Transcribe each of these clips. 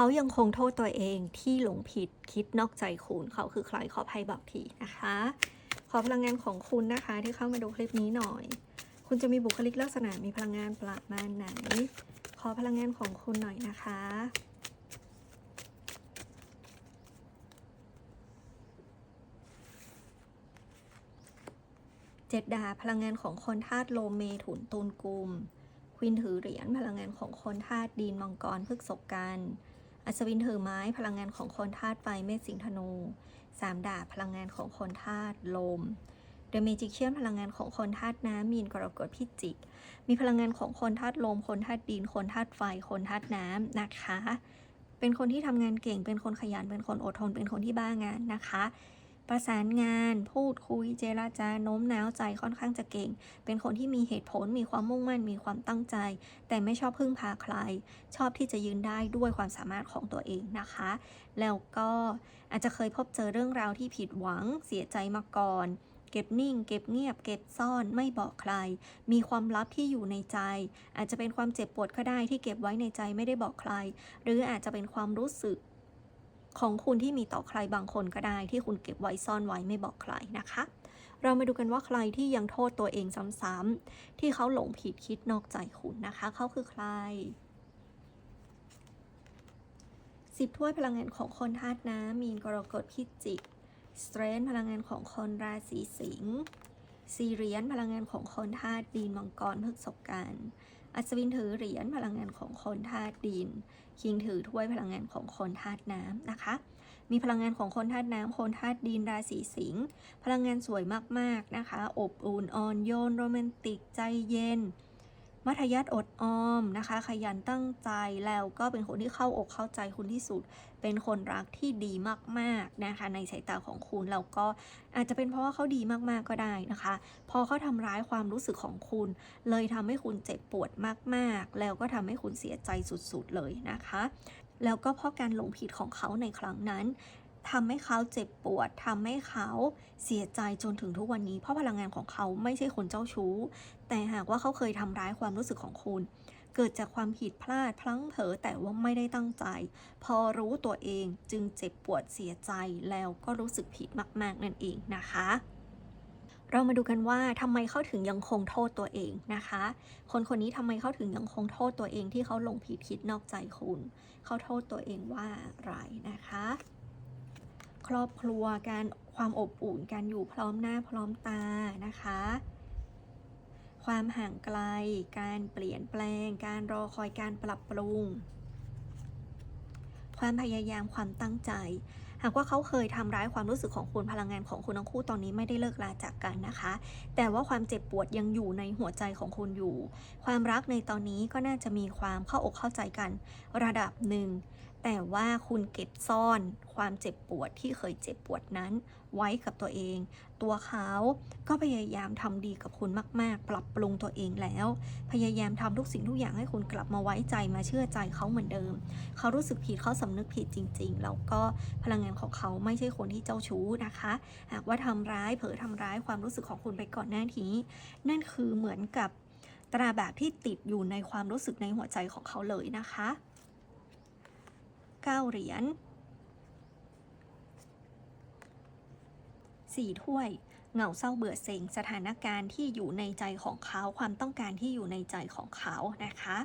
เขายังคงโทษตัวเองที่หลงผิดคิดนอกใจคุณเขาคือใครขอภัยบอกทีนะคะ ขอพลังงานของคุณนะคะที่เข้ามาดูคลิปนี้หน่อย คุณจะมีบุคลิกลักษณะมีพลังงานประมาณไหน ขอพลังงานของคุณหน่อยนะคะเจ็ดดาพลังงานของคนธาตุโลเมถุนตูนกุมควินถือเหรียญพลังงานของคนธาตุดินมังกรพฤกษกกัน อัศวินถือไม้พลังงานของคนธาตุไฟเมษสิงธนูสามดาบพลังงานของคนธาตุลมเดอะเมจิกเชียนพลังงานของคนธาตุน้ำมีนกรกฎพิจิก มีพลังงานของคนธาตุลม คนธาตุดิน คนธาตุไฟ คนธาตุน้ำนะคะ เป็นคนที่ทำงานเก่ง เป็นคนขยัน เป็นคนอดทน เป็นคนที่บ้างานนะคะ ประสานงาน พูดคุยเจรจาโน้มน้าวใจค่อนข้างจะเก่ง เป็นคนที่มีเหตุผลมีความมุ่งมั่นมีความตั้งใจ แต่ไม่ชอบพึ่งพาใคร ชอบที่จะยืนได้ด้วยความสามารถของตัวเองนะคะ แล้วก็อาจจะเคยพบเจอเรื่องราวที่ผิดหวังเสียใจมาก่อนเก็บนิ่ง เก็บเงียบ เก็บซ่อนไม่บอกใคร มีความลับที่อยู่ในใจ อาจจะเป็นความเจ็บปวดก็ได้ที่เก็บไว้ในใจไม่ได้บอกใคร หรืออาจจะเป็นความรู้สึก ของคุณที่มีต่อใครบางคนก็ได้ ที่คุณเก็บไว้ซ่อนไว้ไม่บอกใครนะคะ เรามาดูกันว่าใครที่ยังโทษตัวเองซ้ำๆที่เขาหลงผิดคิดนอกใจคุณนะคะ เขาคือใครสิบถ้วยพลังงานของคนธาตุน้ำมีนกรกฎพิจิกสเตรนพลังงานของคนราศีสิงห์ ซีเรียนพลังงานของคนธาตุดินมังกรพฤกษกันอัศวินถือเหรียญพลังงานของคนธาตุดิน คิงถือถ้วยพลังงานของคนธาตุน้ำนะคะ มีพลังงานของคนธาตุน้ำคนธาตุดินราศีสิงห์พลังงานสวยมากๆนะคะ อบอุ่นอ่อนโยนโรแมนติกใจเย็น มัธยัติอดออมนะคะ ขยันตั้งใจแล้วก็เป็นคนที่เข้าอกเข้าใจคุณที่สุด เป็นคนรักที่ดีมากๆนะคะ ในสายตาของคุณแล้วก็อาจจะเป็นเพราะว่าเขาดีมากๆก็ได้นะคะ พอเขาทำร้ายความรู้สึกของคุณ เลยทำให้คุณเจ็บปวดมากๆ แล้วก็ทำให้คุณเสียใจสุดๆเลยนะคะ แล้วก็เพราะการหลงผิดของเขาในครั้งนั้น ทำให้เขาเจ็บปวดทำให้เขาเสียใจจนถึงทุกวันนี้ เพราะพลังงานของเขาไม่ใช่คนเจ้าชู้ แต่หากว่าเขาเคยทำร้ายความรู้สึกของคุณ เกิดจากความผิดพลาดพลั้งเผลอแต่ว่าไม่ได้ตั้งใจ พอรู้ตัวเองจึงเจ็บปวดเสียใจแล้วก็รู้สึกผิดมาก ๆ นั่นเองนะคะเรามาดูกันว่าทำไมเขาถึงยังคงโทษตัวเองนะคะ คนคนนี้ทำไมเขาถึงยังคงโทษตัวเองที่เขาลงผิดคิดนอกใจคุณ เขาโทษตัวเองว่าอะไรนะคะ ครอบครัวการความอบอุ่นการอยู่พร้อมหน้าพร้อมตานะคะ ความห่างไกล การเปลี่ยนแปลง การรอคอยการปรับปรุง ความพยายามความตั้งใจ หากว่าเขาเคยทำร้ายความรู้สึกของคุณพลังงานของคุณทั้งคู่ตอนนี้ไม่ได้เลิกลาจากกันนะคะ แต่ว่าความเจ็บปวดยังอยู่ในหัวใจของคุณอยู่ ความรักในตอนนี้ก็น่าจะมีความเข้าอกเข้าใจกัน ระดับหนึ่ง แต่ว่าคุณเก็บซ่อนความเจ็บปวดที่เคยเจ็บปวดนั้น ไว้กับตัวเอง ตัวเขาก็พยายามทำดีกับคุณมาก ๆ ปรับปรุงตัวเองแล้ว พยายามทำทุกสิ่งทุกอย่างให้คุณกลับมาไว้ใจมาเชื่อใจเขาเหมือนเดิม เขารู้สึกผิดเขาสำนึกผิดจริง ๆ แล้วก็พลังงานของเขาไม่ใช่คนที่เจ้าชู้นะคะ หากว่าทำร้ายเผลอทำร้ายความรู้สึกของคุณไปก่อนหน้านี้นั่นคือเหมือนกับตราบากที่ติดอยู่ในความรู้สึกในหัวใจของเขาเลยนะคะ เก้าเหรียญสี่ถ้วย เหงาเศร้าเบื่อเซ็ง สถานการณ์ที่อยู่ในใจของเขาความต้องการที่อยู่ในใจของเขานะคะ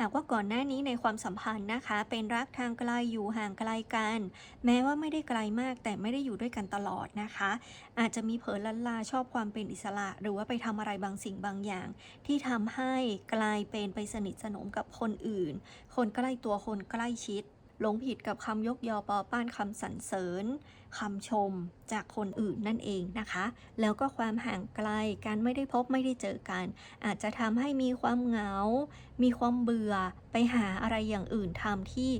หากว่าก่อนหน้านี้ในความสัมพันธ์นะคะ เป็นรักทางไกลอยู่ห่างไกลกัน แม้ว่าไม่ได้ไกลมากแต่ไม่ได้อยู่ด้วยกันตลอดนะคะ อาจจะมีเผลอลันลาชอบความเป็นอิสระ หรือว่าไปทำอะไรบางสิ่งบางอย่าง ที่ทำให้กลายเป็นไปสนิทสนมกับคนอื่น คนใกล้ตัวคนใกล้ชิด หลงผิดกับคำยกยอปอป้านคำสรรเสริญคำชมจากคนอื่นนั่นเองนะคะ แล้วก็ความห่างไกลการไม่ได้พบไม่ได้เจอกัน อาจจะทำให้มีความเหงา มีความเบื่อ ไปหาอะไรอย่างอื่นทำที่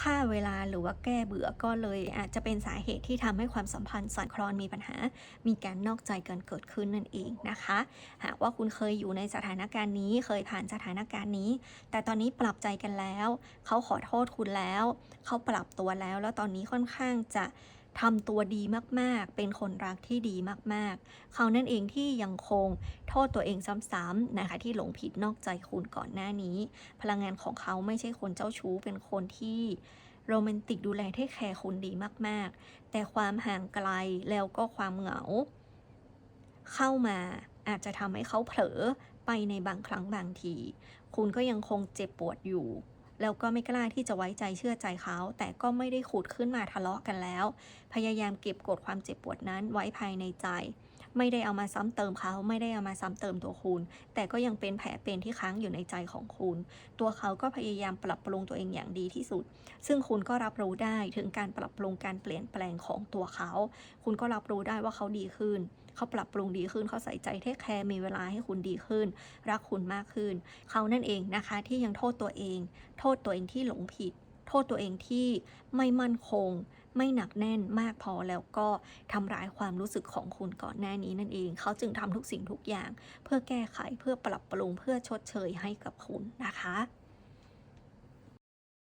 ฆ่าเวลาหรือว่าแก้เบื่อก็เลยอาจจะเป็นสาเหตุที่ทำให้ความสัมพันธ์สั่นคลอนมีปัญหา มีการนอกใจกันเกิดขึ้นนั่นเองนะคะ หากว่าคุณเคยอยู่ในสถานการณ์นี้เคยผ่านสถานการณ์นี้ แต่ตอนนี้ปรับใจกันแล้ว เขาขอโทษคุณแล้ว เขาปรับตัวแล้ว แล้วตอนนี้ค่อนข้างจะ ทำตัวดีมากๆ เป็นคนรักที่ดีมากๆ เขานั่นเองที่ยังคงโทษตัวเองซ้ำๆนะคะที่หลงผิดนอกใจคุณก่อนหน้านี้ พลังงานของเขาไม่ใช่คนเจ้าชู้เป็นคนที่โรแมนติกดูแลเทคแคร์คุณดีมากๆ แต่ความห่างไกลแล้วก็ความเหงา เข้ามาอาจจะทำให้เขาเผลอไปในบางครั้งบางที คุณก็ยังคงเจ็บปวดอยู่ แล้วก็ไม่กล้าที่จะไว้ใจเชื่อใจเขา แต่ก็ไม่ได้ขุดขึ้นมาทะเลาะกันแล้ว พยายามเก็บกดความเจ็บปวดนั้นไว้ภายในใจ ไม่ได้เอามาซ้ำเติมเขาไม่ได้เอามาซ้ำเติมตัวคุณ แต่ก็ยังเป็นแผลเป็นที่ค้างอยู่ในใจของคุณ ตัวเขาก็พยายามปรับปรุงตัวเองอย่างดีที่สุด ซึ่งคุณก็รับรู้ได้ถึงการปรับปรุงการเปลี่ยนแปลงของตัวเขา คุณก็รับรู้ได้ว่าเขาดีขึ้น เขาปรับปรุงดีขึ้นเขาใส่ใจเทคแคร์มีเวลาให้คุณดีขึ้น รักคุณมากขึ้น เขานั่นเองนะคะที่ยังโทษตัวเอง โทษตัวเองที่หลงผิด โทษตัวเองที่ไม่มั่นคงไม่หนักแน่นมากพอแล้วก็ทำร้ายความรู้สึกของคุณก่อนหน้านี้นั่นเอง เขาจึงทำทุกสิ่งทุกอย่าง เพื่อแก้ไขเพื่อปรับปรุงเพื่อชดเชยให้กับคุณนะคะ